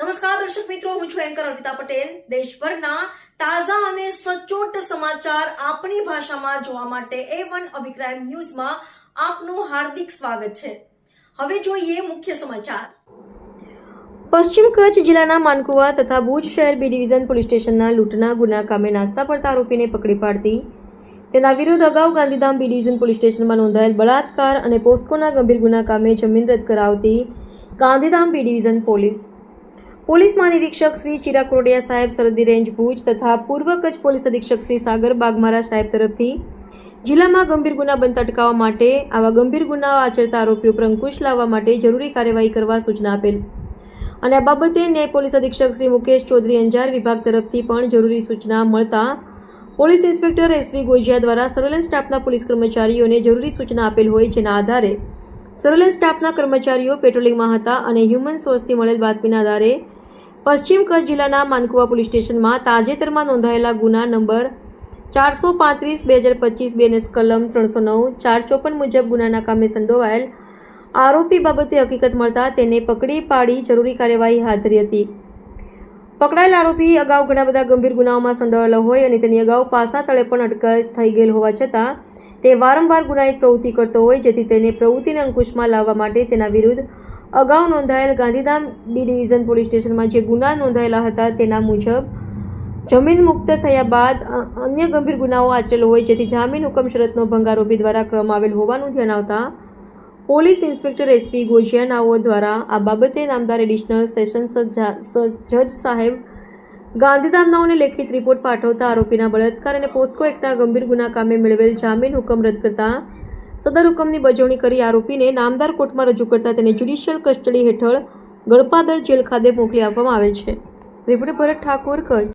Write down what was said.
નમસ્કાર, દર્શક મિત્રો, હું છું એન્કર અર્પિતા પટેલ. દેશભરના તાજા અને સચોટ સમાચાર આપણી ભાષામાં જોવા માટે એ વન અભિપ્રાય ન્યૂઝમાં આપનું હાર્દિક સ્વાગત છે. હવે જોઈએ મુખ્ય સમાચાર. પશ્ચિમ કચ્છ જિલ્લાના માનકુવા તથા ભુજ શહેર બી ડિવિઝન પોલીસ સ્ટેશનના લૂંટના ગુના કામે નાસ્તા પડતા આરોપીને પકડી પાડતી. તેના વિરુદ્ધ અગાઉ ગાંધીધામ બી ડિવિઝન પોલીસ સ્ટેશનમાં નોંધાયેલ બળાત્કાર અને પોસ્કોના ગંભીર ગુના કામે જમીન રદ કરાવતી Gandhidham B division police. Police મહાનિરીક્ષક Shri Chirag Kordia સાહેબ સરહદી રેન્જ ભુજ તથા પૂર્વ કચ્છ પોલીસ અધિક્ષક શ્રી સાગર બાગમારા સાહેબ તરફથી જિલ્લામાં ગંભીર ગુના બનતા અટકાવવા માટે આવા ગંભીર ગુનાઓ આચરતા આરોપીઓ પર અંકુશ લાવવા માટે જરૂરી કાર્યવાહી કરવા સૂચના આપેલ. અને આ બાબતે ન્યાય પોલીસ અધિક્ષક શ્રી મુકેશ ચૌધરી અંજાર વિભાગ તરફથી પણ જરૂરી સૂચના મળતા પોલીસ ઇન્સ્પેક્ટર એસવી ગોજિયા દ્વારા સર્વેલન્સ સ્ટાફના પોલીસ કર્મચારીઓને જરૂરી સૂચના આપેલ હોય જેના આધારે સર્વેલન્સ સ્ટાફના કર્મચારીઓ પેટ્રોલિંગમાં હતા અને હ્યુમન સોર્સથી મળેલ બાતમીના આધારે પશ્ચિમ કચ્છ જિલ્લાના માનકુવા પોલીસ સ્ટેશનમાં તાજેતરમાં નોંધાયેલા ગુના નંબર ચારસો પાંત્રીસ, બે હજાર પચીસ બેનેસ કલમ ત્રણસો નવ, ચાર ચોપન મુજબ ગુનાના કામે સંડોવાયેલ આરોપી બાબતે હકીકત મળતા તેને પકડી પાડી જરૂરી કાર્યવાહી હાથ ધરી હતી. પકડાયેલ આરોપી અગાઉ ઘણા બધા ગંભીર ગુનાઓમાં સંડોવાયેલો હોય અને તેની અગાઉ પાસા તળે પણ અટકાયત થઈ ગયેલ હોવા છતાં તે વારંવાર ગુનાહિત પ્રવૃત્તિ કરતો હોય, જેથી તેને પ્રવૃત્તિને અંકુશમાં લાવવા માટે તેના વિરુદ્ધ અગાઉ નોંધાયેલ ગાંધીધામ બી ડિવિઝન પોલીસ સ્ટેશનમાં જે ગુના નોંધાયેલા હતા, તેના મુજબ જમીન મુક્ત થયા બાદ અન્ય ગંભીર ગુનાઓ આચરેલો હોય, જેથી જામીન હુકમ શરતનો ભંગ આરોપી દ્વારા ક્રમ આવેલ હોવાનું ધ્યાન આવતા પોલીસ ઇન્સ્પેક્ટર એસવી ગોજિયાનાઓ દ્વારા આ બાબતે નામદાર એડિશનલ સેશન્સ જા- જજ સાહેબ ગાંધીધામનાઓને લેખિત રિપોર્ટ પાઠવતા આરોપીના બળાત્કાર અને પોસ્કો એક્ટના ગંભીર ગુના કામે મેળવેલ જામીન હુકમ રદ કરતા સદર હુકમની બજવણી કરી આરોપીને નામદાર કોર્ટમાં રજૂ કરતા તેને જ્યુડિશિયલ કસ્ટડી હેઠળ ગળપાદર જેલ ખાતે મોકલી આપવામાં આવેલ છે. રિપોર્ટર ભરત ઠાકોર કચ્છ